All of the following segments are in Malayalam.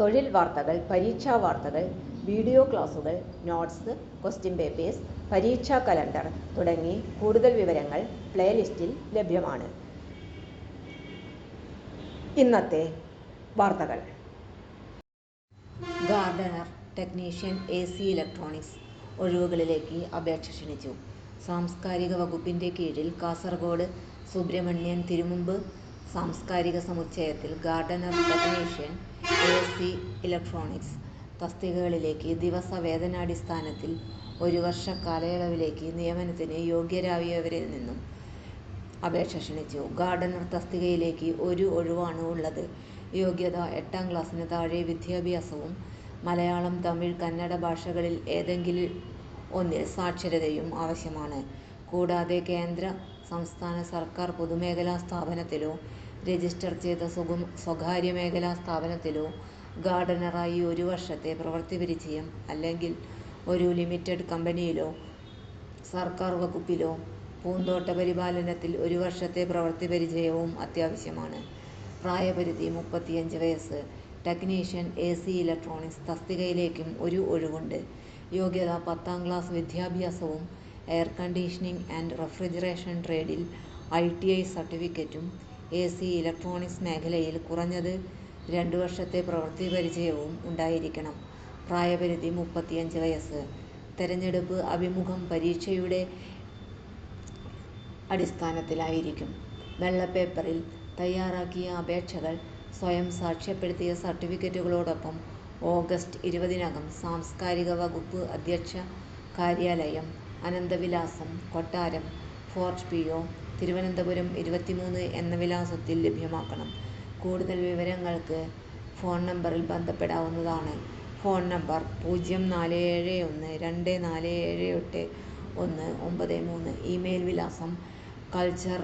തൊഴിൽ വാർത്തകൾ പരീക്ഷാ വാർത്തകൾ വീഡിയോ ക്ലാസുകൾ നോട്ട്സ് ക്വസ്റ്റ്യൻ പേപ്പേഴ്സ് പരീക്ഷാ കലണ്ടർ തുടങ്ങി കൂടുതൽ വിവരങ്ങൾ പ്ലേലിസ്റ്റിൽ ലഭ്യമാണ്. ഇന്നത്തെ വാർത്തകൾ. Gardener technician A C electronics ഒഴിവുകളിലേക്ക് അപേക്ഷ ക്ഷണിച്ചു. സാംസ്കാരിക വകുപ്പിന്റെ കീഴിൽ കാസർഗോഡ് സുബ്രഹ്മണ്യൻ തിരുമുമ്പ് സാംസ്കാരിക സമുച്ചയത്തിൽ ഗാർഡനർ ടെക്നീഷ്യൻ എ ഇലക്ട്രോണിക്സ് തസ്തികകളിലേക്ക് ദിവസ വേതനാടിസ്ഥാനത്തിൽ ഒരു വർഷ കാലയളവിലേക്ക് നിയമനത്തിന് യോഗ്യരായവരിൽ നിന്നും അപേക്ഷ ക്ഷണിച്ചു. ഗാർഡനർ തസ്തികയിലേക്ക് ഒരു ഒഴിവാണ് ഉള്ളത്. യോഗ്യത എട്ടാം ക്ലാസ്സിന് താഴെ വിദ്യാഭ്യാസവും മലയാളം തമിഴ് കന്നഡ ഭാഷകളിൽ ഏതെങ്കിലും ഒന്നിൽ സാക്ഷരതയും ആവശ്യമാണ്. കൂടാതെ കേന്ദ്ര സംസ്ഥാന സർക്കാർ പൊതുമേഖലാ സ്ഥാപനത്തിലോ രജിസ്റ്റർ ചെയ്ത സ്വകാര്യമേഖലാ സ്വകാര്യ മേഖലാ സ്ഥാപനത്തിലോ ഗാർഡനറായി ഒരു വർഷത്തെ പ്രവൃത്തി പരിചയം അല്ലെങ്കിൽ ഒരു ലിമിറ്റഡ് കമ്പനിയിലോ സർക്കാർ വകുപ്പിലോ പൂന്തോട്ട പരിപാലനത്തിൽ ഒരു വർഷത്തെ പ്രവൃത്തി പരിചയവും അത്യാവശ്യമാണ്. പ്രായപരിധി മുപ്പത്തിയഞ്ച് വയസ്സ്. ടെക്നീഷ്യൻ എസി ഇലക്ട്രോണിക്സ് തസ്തികയിലേക്കും ഒരു ഒഴിവുണ്ട് യോഗ്യത പത്താം ക്ലാസ് വിദ്യാഭ്യാസവും എയർ കണ്ടീഷനിംഗ് ആൻഡ് റെഫ്രിജറേഷൻ ട്രേഡിൽ ഐ ടി ഐ സർട്ടിഫിക്കറ്റും എ സി ഇലക്ട്രോണിക്സ് മേഖലയിൽ കുറഞ്ഞത് രണ്ട് വർഷത്തെ പ്രവൃത്തി പരിചയവും ഉണ്ടായിരിക്കണം. പ്രായപരിധി മുപ്പത്തിയഞ്ച് വയസ്സ്. തിരഞ്ഞെടുപ്പ് അഭിമുഖം പരീക്ഷയുടെ അടിസ്ഥാനത്തിലായിരിക്കും. വെള്ളപ്പേപ്പറിൽ തയ്യാറാക്കിയ അപേക്ഷകൾ സ്വയം സാക്ഷ്യപ്പെടുത്തിയ സർട്ടിഫിക്കറ്റുകളോടൊപ്പം ഓഗസ്റ്റ് ഇരുപതിനകം സാംസ്കാരിക വകുപ്പ് അധ്യക്ഷ കാര്യാലയം അനന്തവിലാസം കൊട്ടാരം ഫോർട്ട് പി ഒ തിരുവനന്തപുരം ഇരുപത്തിമൂന്ന് എന്ന വിലാസത്തിൽ ലഭ്യമാക്കണം. കൂടുതൽ വിവരങ്ങൾക്ക് ഫോൺ നമ്പറിൽ ബന്ധപ്പെടാവുന്നതാണ്. ഫോൺ നമ്പർ പൂജ്യം നാല് ഏഴ് ഒന്ന് രണ്ട് നാല് ഏഴ് എട്ട് ഒന്ന് ഒമ്പത് മൂന്ന്. ഇമെയിൽ വിലാസം culture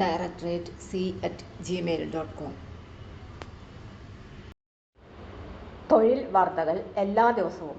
directorate C at Gmail dot com തൊഴിൽ വാർത്തകൾ എല്ലാ ദിവസവും